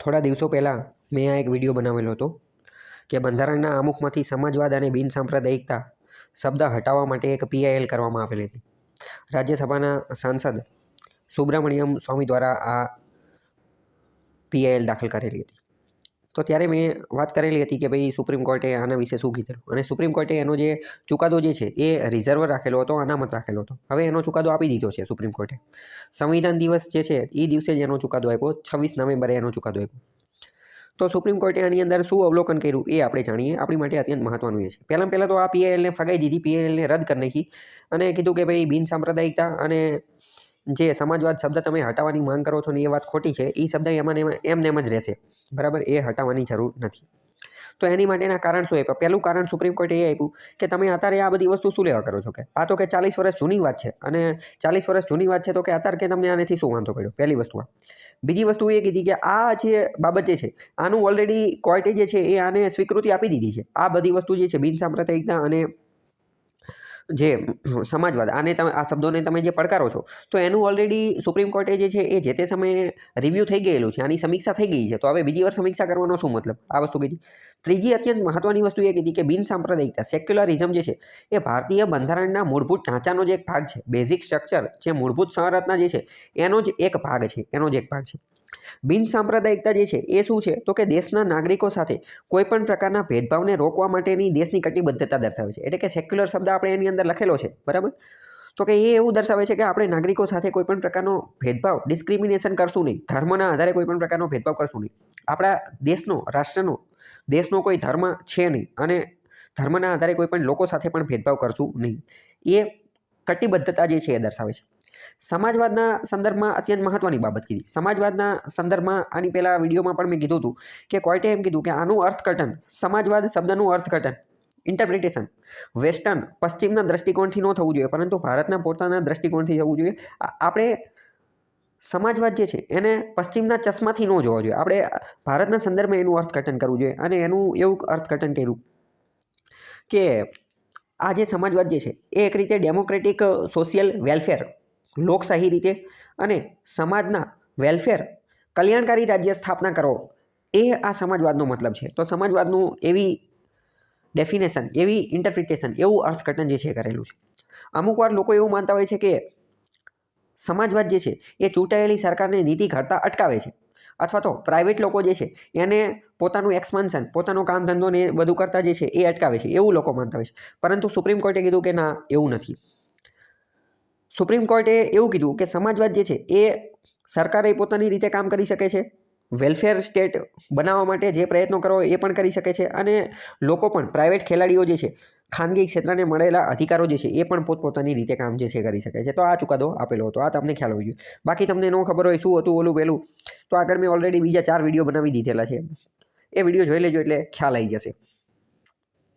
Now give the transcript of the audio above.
થોડા દિવસો પહેલાં મેં આ એક વીડિયો બનાવેલો હતો કે બંધારણના અમુકમાંથી સમાજવાદ અને બિનસાંપ્રદાયિકતા શબ્દ હટાવવા માટે એક પીઆઈએલ કરવામાં આવેલી હતી. રાજ્યસભાના સાંસદ સુબ્રમણ્યમ સ્વામી દ્વારા આ પીઆઈએલ દાખલ કરેલી હતી. તો ત્યારે મેં વાત કરેલી હતી કે ભાઈ સુપ્રીમ કોર્ટે આના વિશે શું કીધેલું? અને સુપ્રીમ કોર્ટે એનો જે ચુકાદો જે છે, એ રિઝર્વ રાખેલો હતો, અનામત રાખેલો હતો. હવે એનો ચુકાદો આપી દીધો છે સુપ્રીમ કોર્ટે. સંવિધાન દિવસ જે છે એ દિવસે જ એનો ચુકાદો આપ્યો. છવ્વીસ નવેમ્બરે એનો ચુકાદો આપ્યો. તો સુપ્રીમ કોર્ટે આની અંદર શું અવલોકન કર્યું, એ આપણે જાણીએ. આપણી માટે અત્યંત મહત્વનું એ છે. પહેલાં પહેલાં તો આ પીઆઈએલને ફગાઈ દીધી પીઆઈએલને રદ કરી નાખી અને કીધું કે ભાઈ બિનસાંપ્રદાયિકતા અને જે સમાજવાદ શબ્દ તમે હટાવવાની માંગ કરો છો ને એ વાત ખોટી છે એ શબ્દ એમાં એમાં એમને એમ જ રહેશે. બરાબર? એ હટાવવાની જરૂર નથી. તો એની માટેના કારણ શું આપ્યા? પહેલું કારણ સુપ્રીમ કોર્ટે એ આપ્યું કે તમે અત્યારે આ બધી વસ્તુ શું લેવા કરો છો કે? આ તો કે ચાલીસ વર્ષ જૂની વાત છે અને ચાલીસ વર્ષ જૂની વાત છે તો કે અત્યારે કે તમને આનેથી શું વાંધો પડ્યો? પહેલી વસ્તુ આ. બીજી વસ્તુ એ કીધી કે આ જે બાબત જે છે, આનું ઓલરેડી કોર્ટે જે છે એ આને સ્વીકૃતિ આપી દીધી છે. આ બધી વસ્તુ જે છે બિન સાંપ્રદાયિકતા અને જે સમાજવાદ, આને તમે, આ શબ્દોને તમે જે પડકારો છો, તો એનું ઓલરેડી સુપ્રીમ કોર્ટે જે છે, એ જે તે સમયે રિવ્યૂ થઈ ગયેલું છે, આની સમીક્ષા થઈ ગઈ છે. તો હવે બીજી વાર સમીક્ષા કરવાનો શું મતલબ? આ વસ્તુ કીધી. ત્રીજી અત્યંત મહત્વની વસ્તુ એ કીધી કે બિન સાંપ્રદાયિકતા સેક્યુલરિઝમ જે છે, એ ભારતીય બંધારણના મૂળભૂત ઢાંચાનો જે એક ભાગ છે. બેઝિક સ્ટ્રક્ચર જે મૂળભૂત સંરચના જે છે, એનો જ એક ભાગ છે, એનો જ એક ભાગ છે. બિન સાંપ્રદાયિકતા જે છે, એ શું છે? તો કે દેશના નાગરિકો સાથે કોઈપણ પ્રકારના ભેદભાવને રોકવા માટેની દેશની કટિબદ્ધતા દર્શાવે છે. એટલે કે સેક્યુલર શબ્દ આપણે એની અંદર લખેલો છે, બરાબર? તો કે એ એવું દર્શાવે છે કે આપણે નાગરિકો સાથે કોઈપણ પ્રકારનો ભેદભાવ ડિસ્ક્રિમિનેશન કરશું નહીં. ધર્મના આધારે કોઈપણ પ્રકારનો ભેદભાવ કરશું નહીં. આપણા દેશનો, રાષ્ટ્રનો, દેશનો કોઈ ધર્મ છે નહીં અને ધર્મના આધારે કોઈ પણ લોકો સાથે પણ ભેદભાવ કરશું નહીં. એ કટિબદ્ધતા જે છે, એ દર્શાવે છે. સમાજવાદના સંદર્ભમાં અત્યંત મહત્ત્વની બાબત કીધી. સમાજવાદના સંદર્ભમાં આની પહેલાં વિડીયોમાં પણ મેં કીધું હતું કે કોર્ટે એમ કીધું કે આનું અર્થઘટન, સમાજવાદ શબ્દનું અર્થઘટન ઇન્ટરપ્રિટેશન વેસ્ટર્ન પશ્ચિમના દ્રષ્ટિકોણથી ન થવું જોઈએ, પરંતુ ભારતના પોતાના દૃષ્ટિકોણથી થવું જોઈએ. આપણે સમાજવાદ જે છે એને પશ્ચિમના ચશ્માથી ન જોવો જોઈએ. આપણે ભારતના સંદર્ભમાં એનું અર્થઘટન કરવું જોઈએ અને એનું એવું અર્થઘટન કર્યું કે આ જે સમાજવાદ જે છે એ એક રીતે ડેમોક્રેટિક સોશિયલ વેલફેર લોકશાહી રીતે અને સમાજના વેલફેર કલ્યાણકારી રાજ્ય સ્થાપના કરો. એ આ સમાજવાદનો મતલબ છે. તો સમાજવાદનું એવી ડેફિનેશન એવી ઇન્ટરપ્રિટેશન એવું અર્થઘટન જે છે કરેલું છે. અમુક વાર લોકો એવું માનતા હોય છે કે સમાજવાદ જે છે એ ચૂંટાયેલી સરકારને નીતિ ઘડતા અટકાવે છે. અથવા તો પ્રાઇવેટ લોકો જે છે એને પોતાનું એક્સપાન્શન પોતાનો કામ ધંધો ને બધું કરતા જે છે એ અટકાવે છે. એવું લોકો માનતા હોય છે. પરંતુ સુપ્રીમ કોર્ટે કીધું કે ના, એવું નથી. સુપ્રીમ કોર્ટે એવું કીધું કે સમાજવાદ જે છે એ સરકારે પોતાની રીતે કામ કરી શકે છે. વેલફેર સ્ટેટ બનાવવા માટે જે પ્રયત્નો કરો એ પણ કરી શકે છે અને લોકો પણ, પ્રાઇવેટ ખેલાડીઓ જે છે, ખાનગી ક્ષેત્રને મળેલા અધિકારો જે છે એ પણ પોતપોતાની રીતે કામ જે છે કરી શકે છે. તો આ ચુકાદો આપેલો હતો, આ તમને ખ્યાલ હોવો જોઈએ. બાકી તમને ન ખબર હોય શું હતું ઓલું પહેલું તો આગળ મેં ઓલરેડી બીજા ચાર વીડિયો બનાવી દીધેલા છે. એ વીડિયો જોઈ લેજો એટલે ખ્યાલ આવી જશે.